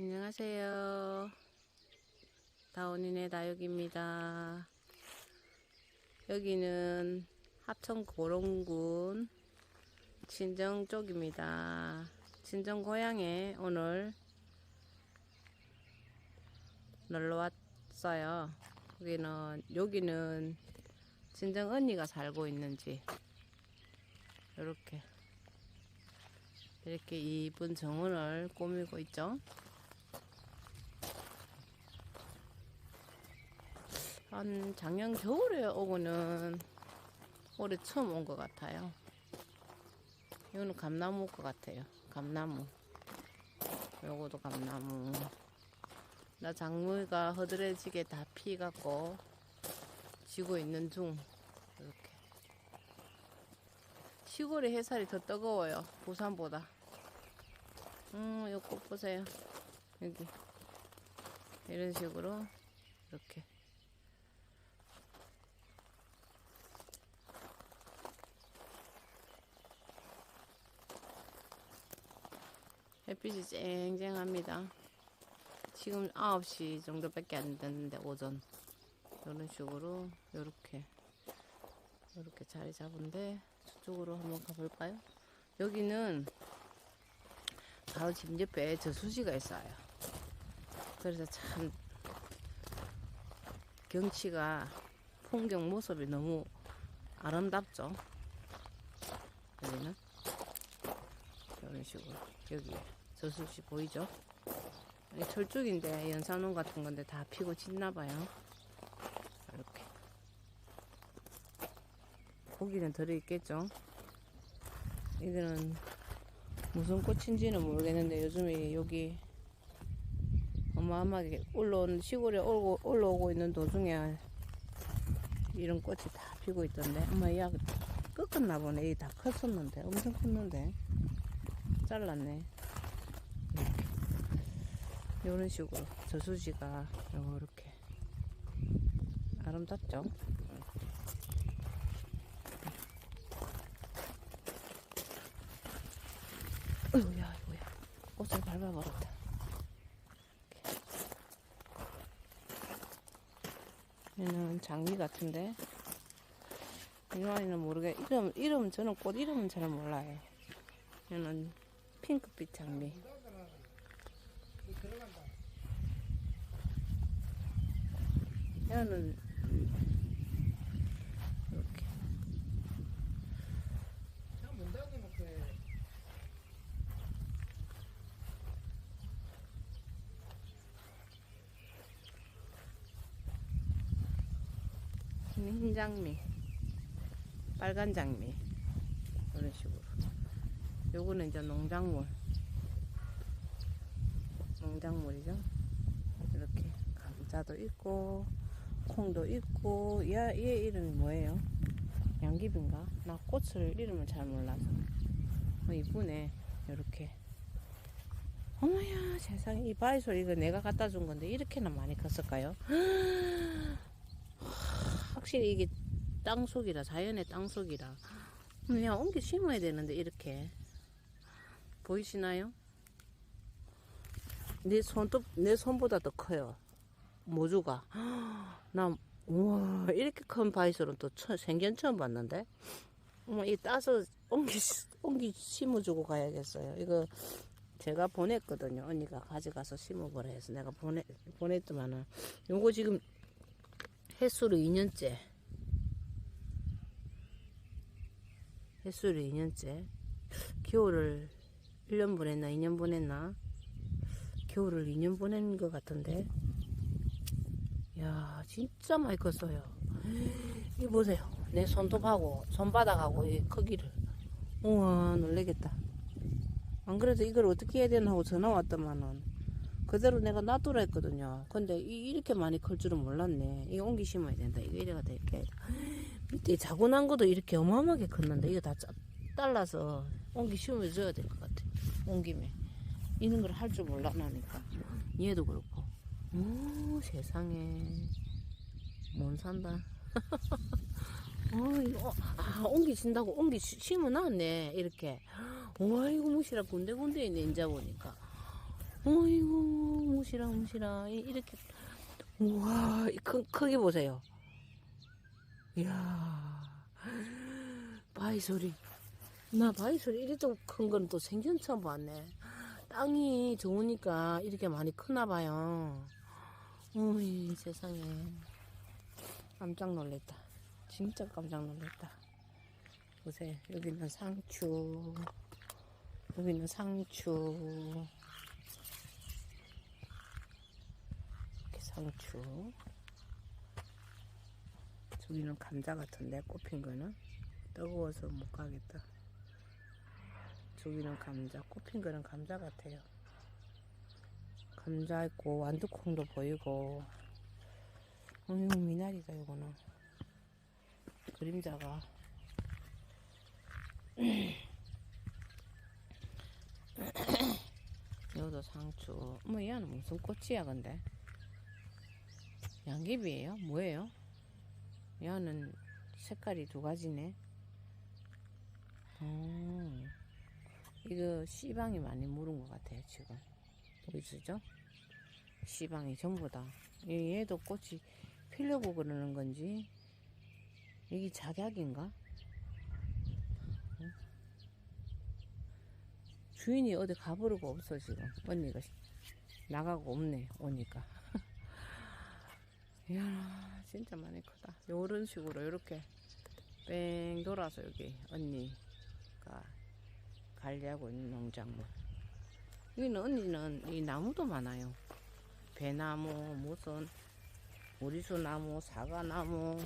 안녕하세요. 다운이네 다육입니다. 여기는 하천 고롱군 친정 쪽입니다. 친정 고향에 오늘 놀러 왔어요. 여기는 여기는 친정 언니가 살고 있는지 이렇게 이렇게 이쁜 정원을 꾸미고 있죠. 한 작년 겨울에 오고는 올해 처음 온 것 같아요. 이거는 감나무 것 같아요. 감나무. 요거도 감나무. 나 작물가 허드레지게 다 피갖고 지고 있는 중. 이렇게. 시골의 햇살이 더 뜨거워요. 부산보다. 음, 요꽃 보세요. 여기. 이런 식으로 이렇게. 햇빛이 쨍쨍합니다. 지금 9시 정도밖에 안 됐는데 오전 이런 식으로 이렇게 이렇게 자리 잡은데 저쪽으로 한번 가볼까요? 여기는 바로 집 옆에 저수지가 있어요. 그래서 참 경치가 풍경 모습이 너무 아름답죠. 여기는 이런 식으로 여기 저수지 보이죠? 이 철쭉인데 연산원 같은 건데 다 피고 짖나 봐요. 이렇게 고기는 들어있겠죠? 이거는 무슨 꽃인지는 모르겠는데 요즘에 여기 어마어마하게 올라온 시골에 올고, 올라오고 있는 도중에 이런 꽃이 다 피고 있던데 엄마 야 꺾었나 보네 이게 다 컸었는데 엄청 컸는데 잘랐네 이런 식으로 저수지가 이렇게 아름답죠? 어휴야 뭐야. 꽃을 밟아버렸다. 얘는 장미 같은데? 이와이는 모르게 이름 이름 저는 꽃 이름은 잘 몰라요. 얘는 핑크빛 장미 얘는 이렇게 흰 장미, 빨간 장미 이런 식으로. 요거는 이제 농작물, 농작물이죠. 이렇게 감자도 있고 콩도 있고 얘, 얘 이름이 뭐예요? 양귀비인가? 나 꽃을 이름을 잘 몰라서. 어, 이쁘네. 이렇게. 어머야 세상에 이 바이솔 이거 내가 갖다 준 건데 이렇게나 많이 컸을까요? 확실히 이게 땅속이라 자연의 땅속이라 그냥 옮겨 심어야 되는데 이렇게 보이시나요? 내 손톱 내 손보다 더 커요 모주가 나 우와 이렇게 큰 바이솔은 또 처, 생전 처음 봤는데 어머 이 따서 옮기 옮기 심어주고 가야겠어요 이거 제가 보냈거든요 언니가 가져가서 심어보라 해서 내가 보내 보냈더만은 요거 지금 햇수로 2년째. 햇수로 2년째. 겨울을 1년 보냈나, 2년 보냈나? 겨울을 2년 보낸 것 같은데. 야 진짜 많이 컸어요. 이 보세요. 내 손톱하고, 손바닥하고, 이 크기를. 우와, 놀래겠다. 안 그래도 이걸 어떻게 해야 되나 하고 전화 왔더만은. 그대로 내가 놔두라 했거든요. 근데 이, 이렇게 많이 클 줄은 몰랐네. 이거 옮기 심어야 된다. 이거 이래가 될게. 밑에 자고 난 것도 이렇게 어마어마하게 컸는데 이거 다 짜, 잘라서 옮기 심어줘야 될 것 같아. 옮김에. 이런 걸 할 줄 몰라 나니까. 얘도 그렇고. 오, 세상에. 못 산다. 어, 이거, 아, 옮기신다고 옮기 심어놨네. 이렇게. 와, 이거 무시라 군데군데 있네, 인자 보니까. 어이구, 무시라, 무시라. 이- 이렇게. 우와, 이 크, 크기 보세요. 이야. 바위 소리. 나 바위 소리 이렇게 큰건 또 생전 처음 봤네. 땅이 좋으니까 이렇게 많이 크나 봐요. 어이, 세상에. 깜짝 놀랐다. 진짜 깜짝 놀랐다. 보세요. 여기는 상추. 여기는 상추. 이렇게 상추. 저기는 감자 같은데 꽃핀 거는 뜨거워서 못 가겠다. 저기는 감자, 꽃핀 거는 감자 같아요. 감자 있고 완두콩도 보이고. 어, 이거 미나리다 이거는. 그림자가. 여기도 상추. 뭐 얘는 무슨 꽃이야 근데? 양귀비예요? 뭐예요? 얘는 색깔이 두 가지네. 어, 이거 씨방이 많이 물은 것 같아요 지금. 보이시죠? 씨방이 전부 다. 얘- 얘도 꽃이 피려고 그러는 건지 이게 작약인가? 응? 주인이 어디 가버리고 없어 지금 언니가 나가고 없네 오니까 이야 진짜 많이 크다 요런 식으로 이렇게 뺑 돌아서 여기 언니가 관리하고 있는 농작물 여기는 언니는 이 나무도 많아요 배나무 무슨 우리수나무 사과나무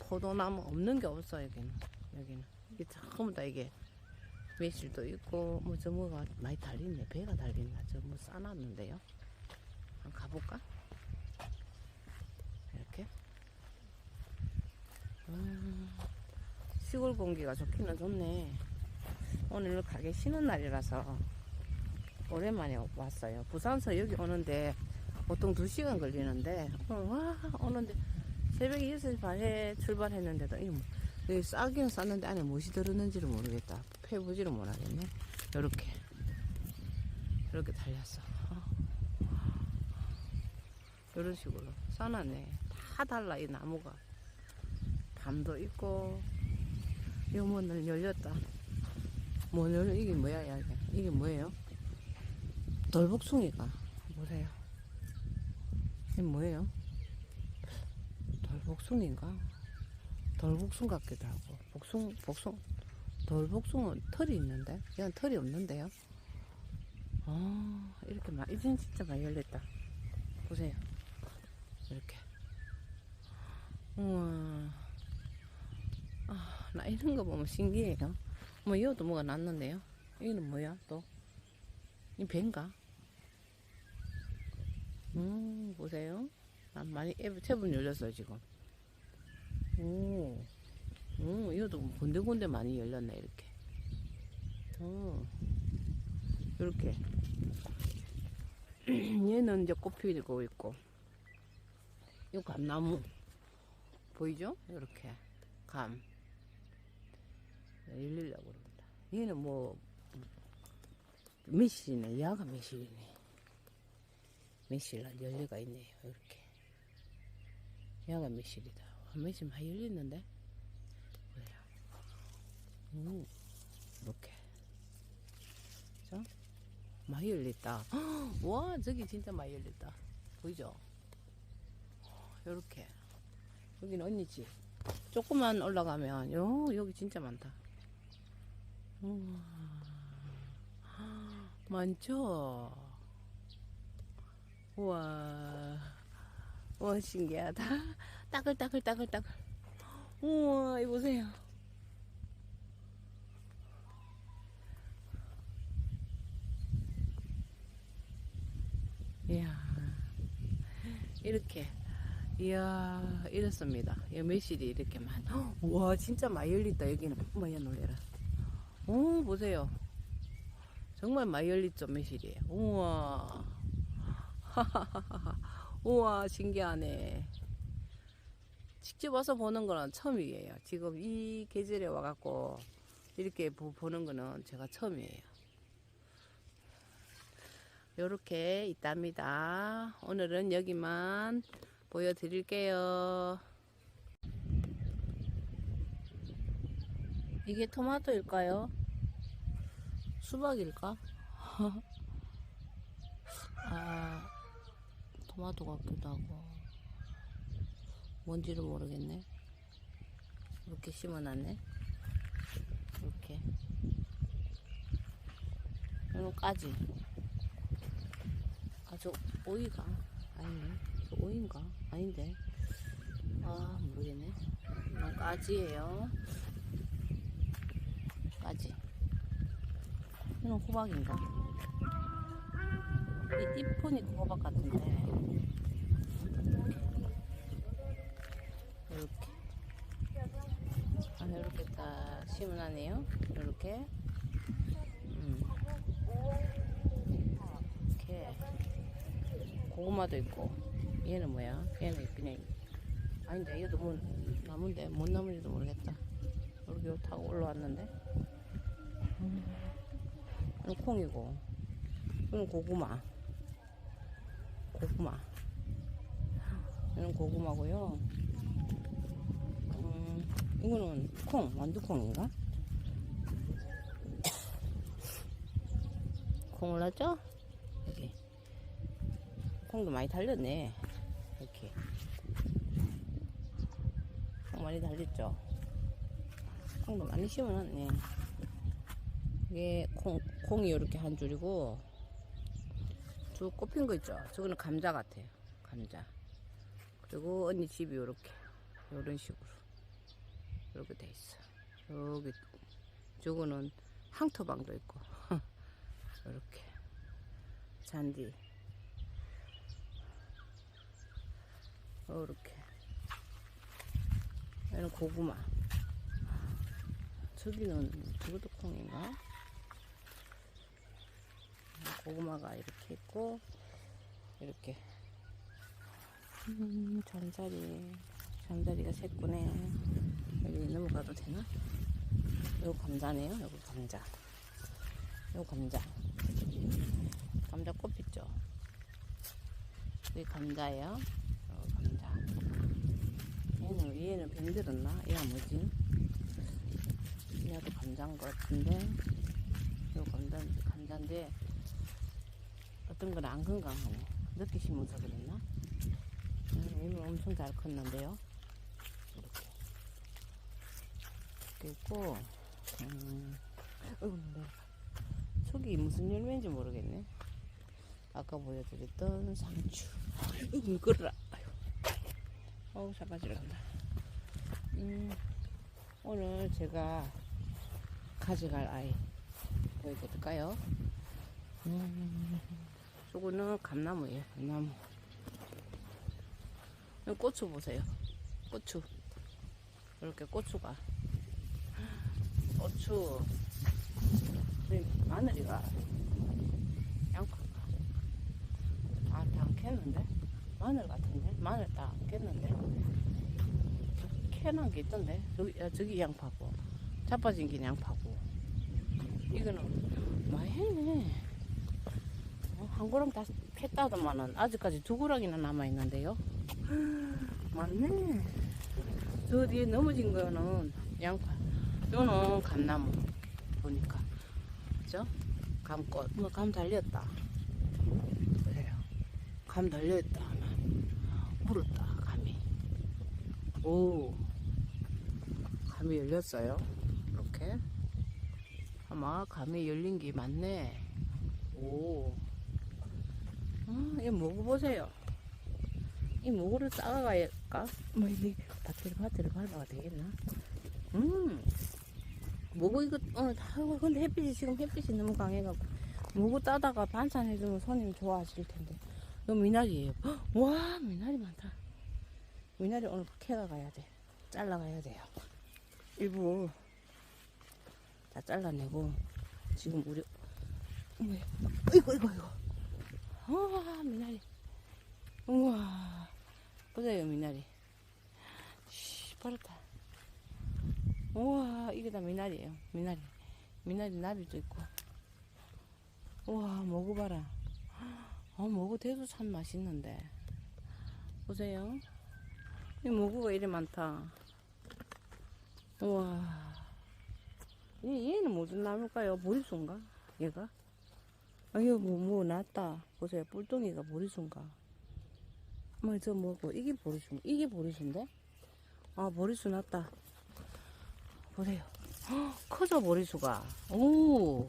포도나무 없는 게 없어 여기는. 여기는. 이게 전부 다 이게 매실도 있고 뭐 저 뭐가 많이 달렸네. 배가 달렸나? 저뭐 싸놨는데요. 한번 가볼까? 이렇게. 음, 시골 공기가 좋기는 좋네. 오늘 가게 쉬는 날이라서 오랜만에 왔어요. 부산서 여기 오는데 보통 2시간 걸리는데 오늘 와 오는데 새벽 6시 반에 출발했는데도 이 뭐- 싸긴 쌌는데 안에 무엇이 들었는지를 모르겠다. 폐부지를 못하겠네. 요렇게. 이렇게 달렸어. 이런 식으로 싸놨네 다 달라 이 나무가. 담도 있고. 요 문을 열렸다. 뭐 열려 이게 뭐야? 이게 뭐예요 돌복숭이가. 보세요. 이게 뭐예요? 돌복숭인가? 돌복숭 같기도 하고. 복숭 복숭 돌복숭은 털이 있는데? 얘는 털이 없는데요? 아 이렇게 막 이젠 진짜 많이 열렸다. 보세요. 이렇게. 우와. 아, 나 이런 거 보면 신기해요. 뭐 이것도 뭐가 났는데요? 이거는 뭐야 또이 배인가 음 보세요 난 많이 제법 열렸어요 지금 오, 오, 이것도 군데군데 많이 열렸네, 이렇게. 어, 이렇게. 얘는 이제 꽃 피고 있고, 이 감나무. 보이죠? 이렇게. 감. 열리려고 그럽니다. 얘는 뭐, 매실이네. 야가 매실이네. 매실 열려가 있네요, 이렇게. 야가 매실이다. 매실 많이 열렸는데? 뭐야? 오, 이렇게. 자, 많이 열렸다. 와, 저기 진짜 많이 열렸다. 보이죠? 요렇게. 여기는 언니 집. 조금만 올라가면, 요, 여기 진짜 많다. 우와. 많죠? 우와. 와, 신기하다. 따글따글따글따글. 우와, 이거 보세요. 이야, 이렇게. 이야, 이렇습니다. 이 매실이 이렇게 많. 와, 진짜 많이 열렸다. 여기는. 뭐야, 놀래라. 오, 보세요. 정말 많이 열렸죠, 매실이. 우와. 우와, 신기하네. 직접 와서 보는 거는 처음이에요. 지금 이 계절에 와갖고 이렇게 보, 보는 거는 제가 처음이에요. 요렇게 있답니다. 오늘은 여기만 보여드릴게요. 이게 토마토일까요? 수박일까? 아, 토마토 같기도 하고. 뭔지를 모르겠네. 이렇게 심어놨네. 이렇게. 이건 까지. 아, 저 오이가. 아니네. 저 오이인가? 아닌데. 아, 모르겠네. 이건 까지예요. 까지. 이건 호박인가? 이 잎보니까 호박 같은데. 이렇게. 아, 이렇게 딱 심어놨네요. 이렇게. 음. 이렇게. 고구마도 있고. 얘는 뭐야? 얘는 그냥. 아닌데, 이것도 뭐, 나무인데, 뭔 나무인지도 모르겠다. 여기 타고 올라왔는데. 음. 이건 콩이고. 이건 고구마. 고구마. 이건 고구마고요. 음, 이거는 콩, 완두콩인가? 콩 올랐죠? 여기. 콩도 많이 달렸네. 이렇게. 콩 많이 달렸죠? 콩도 많이 심어놨네. 이게 콩, 콩이 이렇게 한 줄이고, 저 꼽힌 거 있죠? 저거는 감자 같아요. 감자. 그리고 언니 집이 이렇게. 이런 식으로. 이렇게 돼 있어. 여기, 저거는 항토방도 있고. 이렇게. 잔디. 이렇게. 얘는 고구마. 저기는 저것도 콩인가? 고구마가 이렇게 있고 이렇게 음, 잠자리 잠자리가 새꾸네 여기 넘어가도 되나? 이거 감자네요 이거 감자 이거 감자 감자 꽃 있죠 여기 감자예요 이거 감자 얘는 얘는 병 들었나? 얘가 뭐지? 얘도 감자인 것 같은데 이거 감자, 감자인데 어떤 건 안 건강하네 심어서 그랬나? 음, 이거 엄청 잘 컸는데요 이렇게 있고 음, 네. 저기 무슨 열매인지 모르겠네 아까 보여드렸던 상추 이거 끌어라. 어우 자빠지러 간다 음, 오늘 제가 가져갈 아이 보여드릴까요? 음, 저거는 감나무예요. 감나무. 고추 보세요. 고추. 이렇게 고추가. 고추. 마늘이가. 양파가. 아, 다안 캤는데? 마늘 같은데? 마늘 다안 캤는데? 캐난 게 있던데? 저기, 야, 저기 양파고. 자빠진 게 양파고. 이거는 많이 했네. 어, 한 고랑 다 캤다더만은 아직까지 두 고랑이나 남아있는데요. 맞네. 저 뒤에 넘어진 거는 양파. 요는 감나무. 보니까. 그죠? 감꽃. 뭐, 감 달렸다. 그래요. 감 달려있다. 물었다, 감이. 오. 감이 열렸어요. 이렇게. 아마 감이 열린 게 맞네. 오. 아, 이거 먹어보세요. 이 목으로 싸가갈까? 뭐, 이게 밭을, 밭을 밟아가 되겠나? 음. 뭐고 이거, 어, 아이고, 근데 햇빛이 지금 햇빛이 너무 강해갖고. 뭐고 따다가 반찬 해주면 손님 좋아하실 텐데. 이거 미나리예요. 헉, 와, 미나리 많다. 미나리 오늘 캐가 가야 돼. 잘라가야 돼요. 일부 다 잘라내고 지금 우리 어머 이거 이거 이거 우와 미나리 우와 보세요 미나리 씨 버렸다 우와 이게 다 미나리예요 미나리 미나리 나비도 있고 우와 먹어 봐라 아, 먹어 대도 참 맛있는데. 보세요. 이 먹어가 이리 많다. 우와. 얘, 얘는 무슨 나물까요? 보리수인가? 얘가? 아유, 뭐, 뭐, 났다. 보세요. 뿔덩이가 보리수인가? 뭐, 저 뭐고, 이게 보리수, 이게 보리수인데? 아, 보리수 났다. 보세요. 헉, 커져, 보리수가. 오. 오.